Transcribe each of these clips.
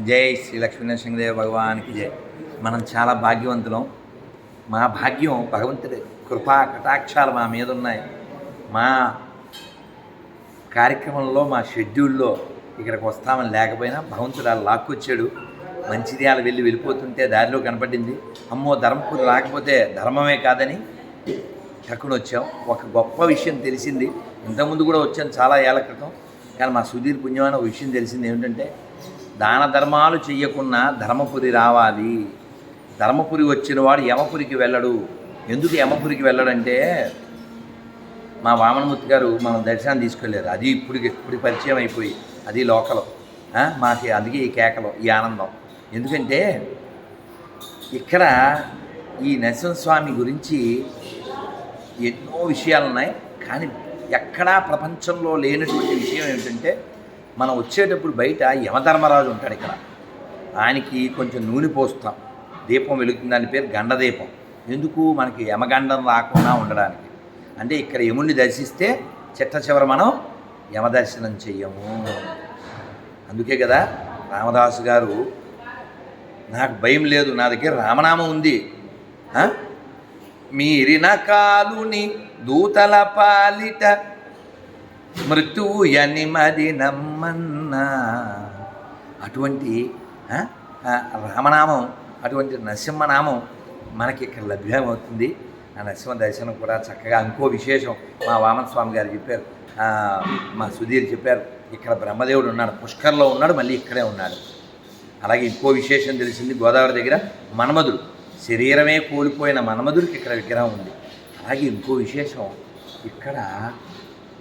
జై శ్రీ లక్ష్మీనరసింహదేవ భగవానికి జై. మనం చాలా భాగ్యవంతులం. మా భాగ్యం భగవంతుడి కృపా కటాక్షాలు మా మీద ఉన్నాయి. మా కార్యక్రమంలో మా షెడ్యూల్లో ఇక్కడికి వస్తామని లేకపోయినా భగవంతుడు అలా లాక్కొచ్చాడు. మంచిది అలా వెళ్ళి వెళ్ళిపోతుంటే దారిలో కనపడింది. అమ్మో ధర్మపురి రాకపోతే ధర్మమే కాదని టక్కున వచ్చాం. ఒక గొప్ప విషయం తెలిసింది. ఇంతకుముందు కూడా వచ్చాను చాలా ఏళ్ళ క్రితం. కానీ మా సుధీర్ పుణ్యమైన ఒక విషయం తెలిసింది ఏమిటంటే దాన ధర్మాలు చెయ్యకున్నా ధర్మపురి రావాలి. ధర్మపురి వచ్చిన వాడు యమపురికి వెళ్ళడు. ఎందుకు యమపురికి వెళ్ళడంటే మా వామనమూర్తి గారు మనం దర్శనం తీసుకెళ్ళారు. అది ఇప్పుడు ఇప్పుడు పరిచయం అయిపోయి అది లోకలు. మాకు అందుకే ఈ కేకలు ఈ ఆనందం. ఎందుకంటే ఇక్కడ ఈ నరసింహస్వామి గురించి ఎన్నో విషయాలు ఉన్నాయి కానీ ఎక్కడా ప్రపంచంలో లేనటువంటి విషయం ఏమిటంటే మనం వచ్చేటప్పుడు బయట యమధర్మరాజు ఉంటాడు ఇక్కడ. ఆయనకి కొంచెం నూనె పోస్తాం. దీపం వెలుగుతుంది దాని పేరు గండదీపం. ఎందుకు? మనకి యమగండం రాకుండా ఉండడానికి. అంటే ఇక్కడ యముణ్ణి దర్శిస్తే చిట్ట చివర మనం యమదర్శనం చెయ్యము. అందుకే కదా రామదాసు గారు నాకు భయం లేదు నా దగ్గర రామనామం ఉంది. మీరిన కాలుని దూతల పాలిట మృత్యుయని మది నమ్మన్నా. అటువంటి రామనామం అటువంటి నరసింహనామం మనకి ఇక్కడ లభ్యమవుతుంది. ఆ నరసింహ దర్శనం కూడా చక్కగా ఇంకో విశేషం మా వామన స్వామి గారు చెప్పారు. మా సుధీర్ చెప్పారు. ఇక్కడ బ్రహ్మదేవుడు ఉన్నాడు పుష్కర్లో ఉన్నాడు మళ్ళీ ఇక్కడే ఉన్నాడు. అలాగే ఇంకో విశేషం తెలిసింది గోదావరి దగ్గర మన్మధుడు శరీరమే కోల్పోయిన మన్మధుడికి ఇక్కడ విగ్రహం ఉంది. అలాగే ఇంకో విశేషం ఇక్కడ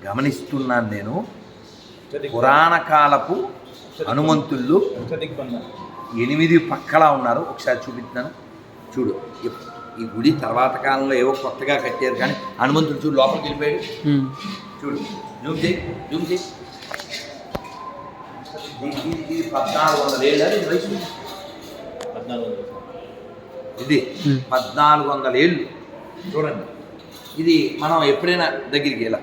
గమనిస్తున్నాను నేను. పురాణ కాలపు హనుమంతుళ్ళు ఎనిమిది పక్కలా ఉన్నారు. ఒకసారి చూపిస్తున్నాను. చూడు ఈ- గుడి తర్వాత కాలంలో ఏవో కొత్తగా కట్టారు కానీ హనుమంతుడు చూడు లోపలికి వెళ్ళిపోయాడు. చూడు జూమ్ చేయి జూమ్ చేయి. ఇది- పద్నాలుగు వందల ఏళ్ళ ఇది వయసు. ఇది పద్నాలుగు వందల ఏళ్ళు. చూడండి. ఇది మనం ఎప్పుడైనా దగ్గరికి ఇలా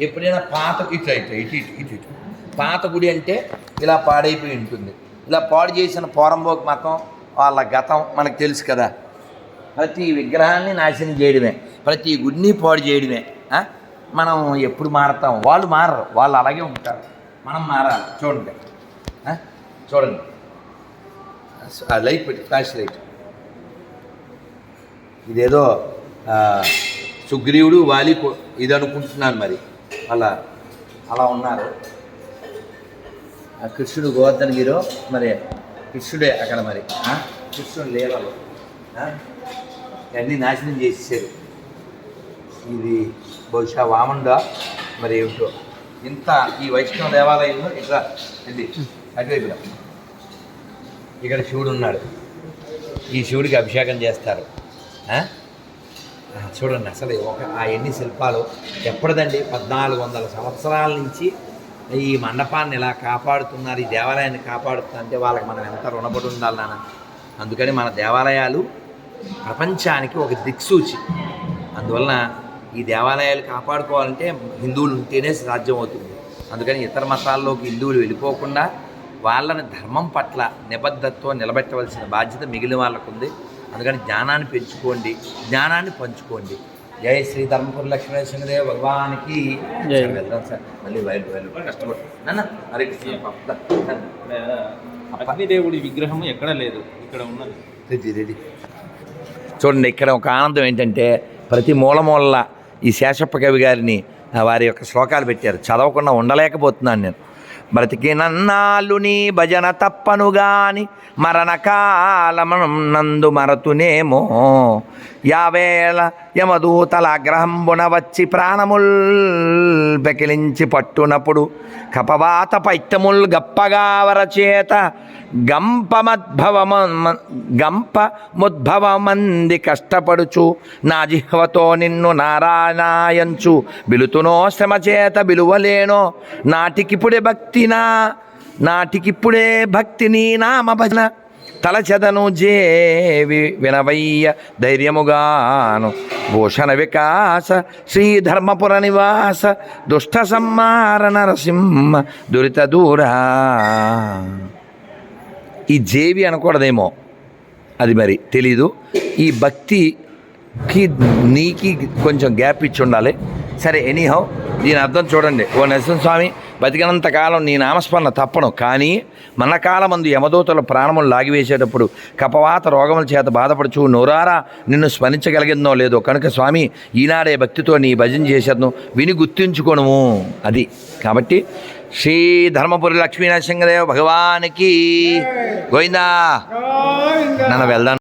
ఎప్పుడైనా పాత ఇటు ఇట్లా ఇటు ఇటు ఇటు ఇటు. పాత గుడి అంటే ఇలా పాడైపోయి ఉంటుంది. ఇలా పాడు చేసిన పోరంబోక్ మతం వాళ్ళ గతం మనకు తెలుసు కదా. ప్రతి విగ్రహాన్ని నాశనం చేయడమే ప్రతి గుడిని పాడు చేయడమే. మనం ఎప్పుడు మారతాం? వాళ్ళు మారరు వాళ్ళు అలాగే ఉంటారు. మనం మారాలి చూడండి. చూడండి. ఆ లైట్ పెట్టి ఫ్లాష్ లైట్. ఇదేదో సుగ్రీవుడు వాలి ఇది అనుకుంటున్నాను మరి. అలా అలా ఉన్నారు. ఆ కృష్ణుడు గోవర్ధన గిరో మరి కృష్ణుడే అక్కడ మరి కృష్ణుడు లీలలు అన్నీ నాశనం చేసేసారు ఇది బహుశా వామండా మరి ఏమిటో? ఇంత ఈ వైష్ణవ దేవాలయంలో ఇట్లా ఇది అటువైపు ఇక్కడ శివుడు ఉన్నాడు. ఈ శివుడికి అభిషేకం చేస్తారు. చూడండి అసలు ఒక ఆ ఎన్ని శిల్పాలు. ఎప్పటిదండి పద్నాలుగు వందల సంవత్సరాల నుంచి ఈ మండపాన్ని ఇలా కాపాడుతున్నారు ఈ దేవాలయాన్ని కాపాడుతున్నారు అంటే వాళ్ళకి మనం ఎంత రుణపడి ఉండాలి నాన్న? అందుకని మన దేవాలయాలు ప్రపంచానికి ఒక దిక్సూచి. అందువలన ఈ దేవాలయాలు కాపాడుకోవాలంటే హిందువులు ఉంటేనే సాధ్యం అవుతుంది అందుకని ఇతర మతాల్లోకి హిందువులు వెళ్ళిపోకుండా వాళ్ళని ధర్మం పట్ల నిబద్ధత్వం నిలబెట్టవలసిన బాధ్యత మిగిలిన వాళ్ళకు ఉంది అందుకని జ్ఞానాన్ని పెంచుకోండి జ్ఞానాన్ని పంచుకోండి. జై శ్రీ ధర్మపురి లక్ష్మీనరసింహదేవ భగవానికి. జై. సార్ వెళ్దాం సార్. మళ్ళీ కష్టపడు. నాన్న హరే కృష్ణ విగ్రహం ఎక్కడ లేదు ఇక్కడ ఉన్నది. Ready ready. చూడండి ఇక్కడ ఒక ఆనందం ఏంటంటే ప్రతి మూల మూలల ఈ శేషప్ప కవి గారిని వారి యొక్క శ్లోకాలు పెట్టారు. చదవకుండా ఉండలేకపోతున్నాను నేను. బ్రతికినన్నాళ్ళు నీ భజన తప్పను గాని మరణకాలమనందు మరతునేమో. యావేళ యమదూతల అగ్రహంబున వచ్చి ప్రాణముల్ పెకిలించి పట్టునప్పుడు కపవాత పైత్యముల్ గప్పగా వరచేత గంపమద్భవమ గంప ముద్భవమంది కష్టపడుచు నా జిహ్వతో నిన్ను నారాయణాయంచు బిలుతునో శ్రమచేత బిలువలేనో నాటికిప్పుడే భక్తినా నాటికిప్పుడే భక్తిని నామ భజన తలచెదను జేవి వినవయ్య ధైర్యముగాను. భూషణ వికాస శ్రీధర్మపుర నివాస దుష్ట సంహార నరసింహ దురిత దూరా. ఈ జేవి అనకూడదేమో. అది మరి తెలీదు. ఈ భక్తికి నీకి కొంచెం గ్యాప్ ఇచ్చి ఉండాలి. సరే ఎనీహౌ దీని అర్థం చూడండి. ఓ నరసింహస్వామి బతికినంత కాలం నీ నామస్మరణ తప్పను. కానీ మన కాలమందు యమదూతల ప్రాణములు లాగివేసేటప్పుడు కపవాత రోగముల చేత బాధపడుచు నోరారా నిన్ను స్మరించగలిగిందో లేదో కనుక స్వామి ఈనాడే భక్తితో నీ భజన చేసేద్ను విని గుర్తించుకోను అది. కాబట్టి శ్రీ ధర్మపురి లక్ష్మీనరసింహదేవ భగవానికి గోవిందా. నన్ను వెళ్దాం